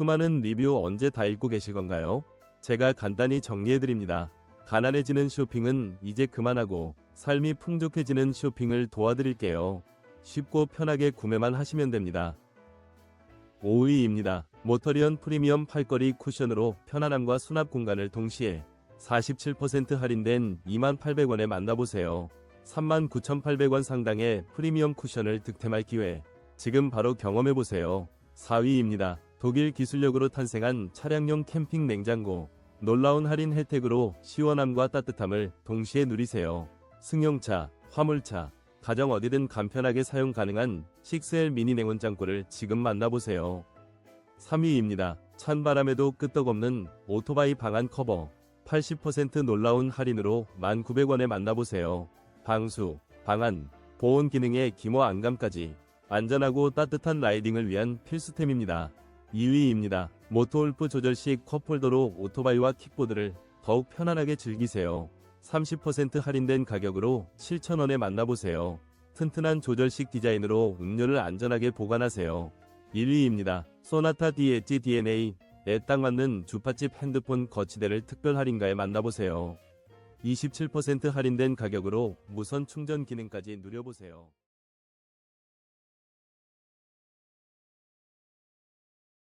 수많은 리뷰 언제 다 읽고 계실 건가요? 제가 간단히 정리해드립니다. 가난해지는 쇼핑은 이제 그만하고 삶이 풍족해지는 쇼핑을 도와드릴게요. 쉽고 편하게 구매만 하시면 됩니다. 5위입니다. 모터리언 프리미엄 팔걸이 쿠션으로 편안함과 수납 공간을 동시에 47% 할인된 28,800원에 만나보세요. 39,800원 상당의 프리미엄 쿠션을 득템할 기회. 지금 바로 경험해보세요. 4위입니다. 독일 기술력으로 탄생한 차량용 캠핑 냉장고. 놀라운 할인 혜택으로 시원함과 따뜻함을 동시에 누리세요. 승용차, 화물차, 가정 어디든 간편하게 사용 가능한 6L 미니 냉온장고를 지금 만나보세요. 3위입니다. 찬바람에도 끄떡없는 오토바이 방안 커버. 80% 놀라운 할인으로 1,900원에 만나보세요. 방수, 방안, 보온 기능의 기모 안감까지 안전하고 따뜻한 라이딩을 위한 필수템입니다. 2위입니다. 모토울프 조절식 컵홀더로 오토바이와 킥보드를 더욱 편안하게 즐기세요. 30% 할인된 가격으로 7,000원에 만나보세요. 튼튼한 조절식 디자인으로 음료를 안전하게 보관하세요. 1위입니다. 소나타 DH DNA 내딱 맞는 주파집 핸드폰 거치대를 특별 할인가에 만나보세요. 27% 할인된 가격으로 무선 충전 기능까지 누려보세요.